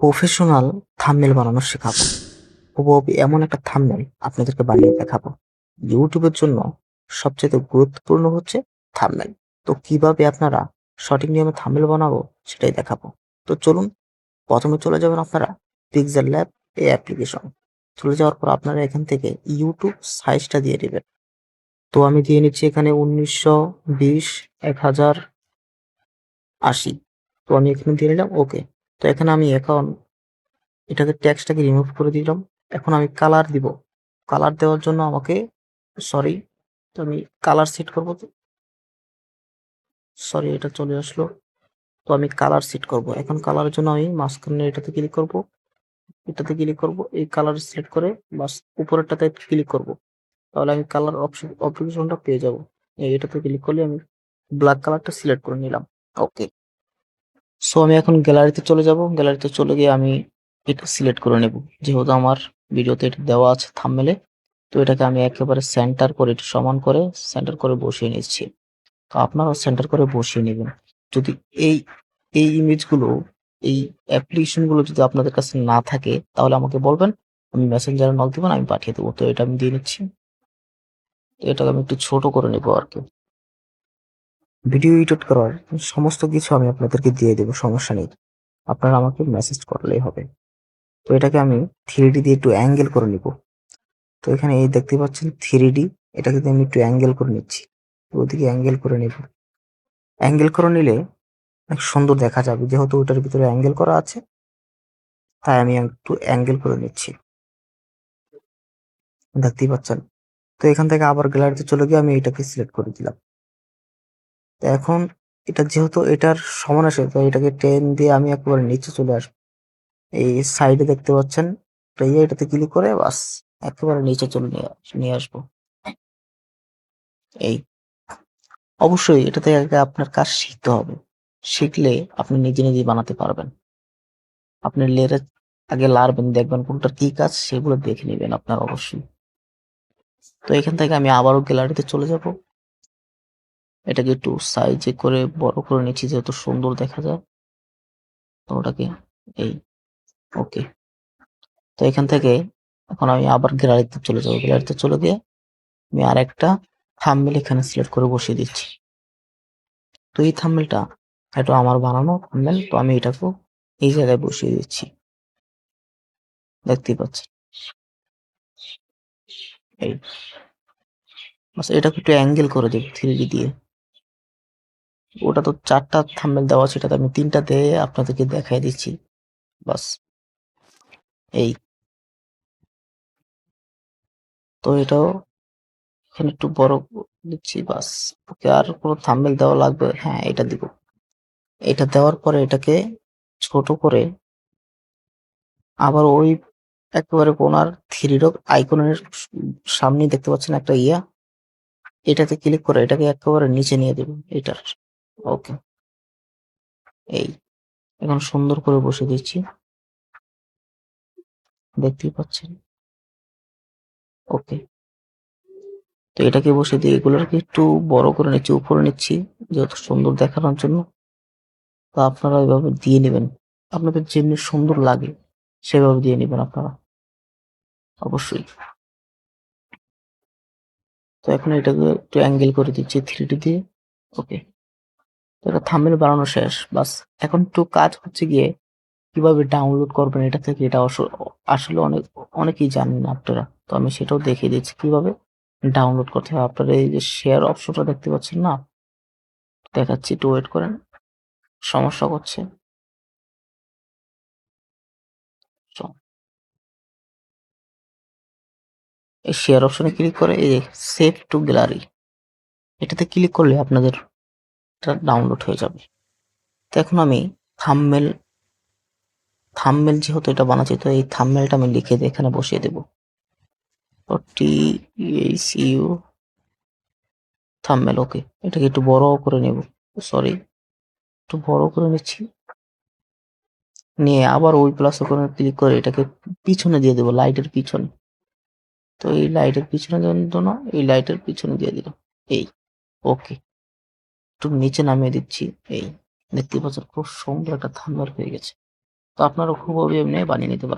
Professional thumbnail বানানো শেখাবো। হুবহু এমন একটা থাম্বনেল আপনাদেরকে বানিয়ে দেখাবো। ইউটিউবের জন্য সবচেয়ে গুরুত্বপূর্ণ হচ্ছে থাম্বনেল তো কীভাবে আপনারা সঠিক নিয়মে থাম্বনেল বানাবো সেটাই দেখাবো। তো চলুন, প্রথমে চলে যাবেন আপনারা পিক্সেল ল্যাব এই অ্যাপ্লিকেশন চলে যাওয়ার পর আপনারা এখান থেকে ইউটিউব সাইজটা দিয়ে দেবেন তো আমি দিয়ে নিচ্ছি এখানে উনিশশো বিশ, এক হাজার আশি। তো আমি এখানে দিয়ে নিলাম ওকে তো এখানে আমি এখন এটাকে ট্যাক্সটাকে রিমুভ করে দিলাম। এখন আমি কালার দিব। কালার দেওয়ার জন্য আমাকে সরি তো আমি কালার সেট করব সরি এটা চলে আসলো। তো আমি কালার সেট করব। এখন কালারের জন্য আমি মাঝখানে এটাতে ক্লিক করব। এটাতে ক্লিক করব। এই কালার সিলেক্ট করে বাস উপরেরটাতে ক্লিক করব। তাহলে আমি কালার অপশন অপশনটা পেয়ে যাব। এটাতে ক্লিক করলে আমি ব্ল্যাক কালারটা সিলেক্ট করে নিলাম। ওকে সো আমি এখন গ্যালারিতে চলে যাব। গ্যালারিতে চলে গিয়ে আমি এটা সিলেক্ট করে নেব। যেহেতু আমার ভিডিওতে এটা দেওয়া আছে থাম্বনেলে তো এটাকে আমি একেবারে সেন্টার করে, একটু সমান করে সেন্টার করে বসিয়ে নিচ্ছি। তো আপনারাও সেন্টার করে বসিয়ে নেবেন। যদি এই এই ইমেজগুলো এই অ্যাপ্লিকেশনগুলো যদি আপনাদের কাছে না থাকে, তাহলে আমাকে বলবেন, আমি মেসেঞ্জারে নক দিবেন আমি পাঠিয়ে দেবো। তো এটা আমি দিয়ে নিচ্ছি। তো এটাকে আমি একটু ছোট করে নেব আর কি। ভিডিও এডিট করার সমস্ত কিছু আমি আপনাদেরকে দিয়ে দেবো, সমস্যা নেই। আপনারা আমাকে মেসেজ করলেই হবে। তো এটাকে আমি থ্রি দিয়ে একটু অ্যাঙ্গেল করে নিব। তো এখানে এই দেখতে পাচ্ছেন থ্রি এটাকে আমি একটু অ্যাঙ্গেল করে নিচ্ছি, ওদিকে অ্যাঙ্গেল করে নেব। অ্যাঙ্গেল করে নিলে অনেক সুন্দর দেখা যাবে, যেহেতু ওটার ভিতরে অ্যাঙ্গেল করা আছে, তাই আমি একটু অ্যাঙ্গেল করে নিচ্ছি। দেখতেই পাচ্ছেন? তো এখান থেকে আবার গ্যালারিতে চলে গিয়ে আমি এটাকে সিলেক্ট করে দিলাম। এখন এটা যেহেতু এটার সমান আসে, তো এটাকে টেন দিয়ে আমি একেবারে নিচে চলে আসব। এই সাইডে দেখতে পাচ্ছেন এটাতে ক্লিক করে বাস, একেবারে নিচে চলে নিয়ে আস- নিয়ে আসব। এই, অবশ্যই এটাতে আগে আপনার কাজ শিখতে হবে। শিখলে আপনি নিজে নিজেই বানাতে পারবেন। আপনি লেরে আগে লারবেন, দেখবেন কোনটার কি কাজ, সেগুলো দেখে নেবেন আপনার অবশ্যই। তো এখান থেকে আমি আবারও গ্যালারিতে চলে যাব। এটাকে একটু সাইজে করে বড় করে নিচ্ছি যেহেতু সুন্দর দেখা যায়। তো ওটাকে এই ওকে তো এখান থেকে এখন আমি আবার গ্যালারিতে চলে যাব। গ্যালারিতে চলে গিয়ে আমি আর একটা থাম্বনেল এখানে সিলেক্ট করে বসিয়ে দিচ্ছি। তো এই থাম্বনেলটা এটা আমার বানানো থাম্বনেল তো আমি এটাকেও এই জায়গায় বসিয়ে দিচ্ছি। দেখতেই পাচ্ছেন। এই এটাকে একটু অ্যাঙ্গেল করে দেব থ্রি দিয়ে। ওটা তো চারটা থাম্বনেল দেওয়া এটাতে আমি তিনটা দিয়ে আপনাদেরকে দেখাই দিচ্ছি। বাস, এই। তো এটাও এখানে একটু বড় দিচ্ছি, বাস। ওকে, আর কোনো থাম্বনেল দেওয়া লাগবে? হ্যাঁ এটা দিব। এটা দেওয়ার পরে এটাকে ছোট করে আবার ওই একেবারে কোনার থ্রি ডট আইকনের সামনে দেখতে পাচ্ছেন একটা ইয়া। এটাতে ক্লিক করে এটাকে একেবারে নিচে নিয়ে দেব, এটার। ওকে। এই, এখন সুন্দর করে বসে দিচ্ছি। দেখতেই পাচ্ছেন? ওকে। তো এটাকে বসে দিয়ে এগুলোকে একটু বড় করে নিচ্ছি, উপরে নিচ্ছি, যেহেতু সুন্দর দেখানোর জন্য। তো আপনারা ওইভাবে দিয়ে নেবেন। আপনাদের যেমনি সুন্দর লাগে, সেভাবে দিয়ে নেবেন আপনারা। অবশ্যই। তো এখন এটাকে একটু অ্যাঙ্গেল করে দিচ্ছি থ্রি দিয়ে। ওকে। এটা থাম্বনেল বানানো শেষ। বাস, এখন একটু কাজ হচ্ছে গিয়ে কীভাবে ডাউনলোড করবেন এটা থেকে এটা আসলে অনেক, অনেকেই জানেন আপনারা। তো আমি সেটাও দেখিয়ে দিচ্ছি কীভাবে ডাউনলোড করতে হবে আপনারা এই যে শেয়ার অপশনটা দেখতে পাচ্ছেন না? দেখাচ্ছি, একটু ওয়েট করেন। সমস্যা করছে এই শেয়ার অপশনে ক্লিক করে, এই সেভ টু গ্যালারি এটাতে ক্লিক করলে আপনাদের ডাউনলোড হয়ে যাবে। তো এখন আমি থাম্বনেল থাম্বনেল যেহেতু এটা বানাচ্ছি, তো এই থাম্বনেলটা আমি লিখে দিয়ে এখানে বসিয়ে দেব। T H U thumbnail okay এটাকে একটু বড় করে নেব সরি একটু বড় করে নিচ্ছি। নিয়ে আবার ওই প্লাস ওখানে ক্লিক করে এটাকে পিছনে দিয়ে দেবো লাইটের পিছনে। তো এই লাইটের পিছনে জন্য, এই লাইটের পিছনে দিয়ে দিলাম। এই ওকে একটু নিচে নামিয়ে দিচ্ছি। এই পাচ্ছেন, খুব সুন্দর একটা থাম্বনেল হয়ে গেছে। তো আপনারা খুব অভিযোগ নিয়ে বানিয়ে নিতে পারবেন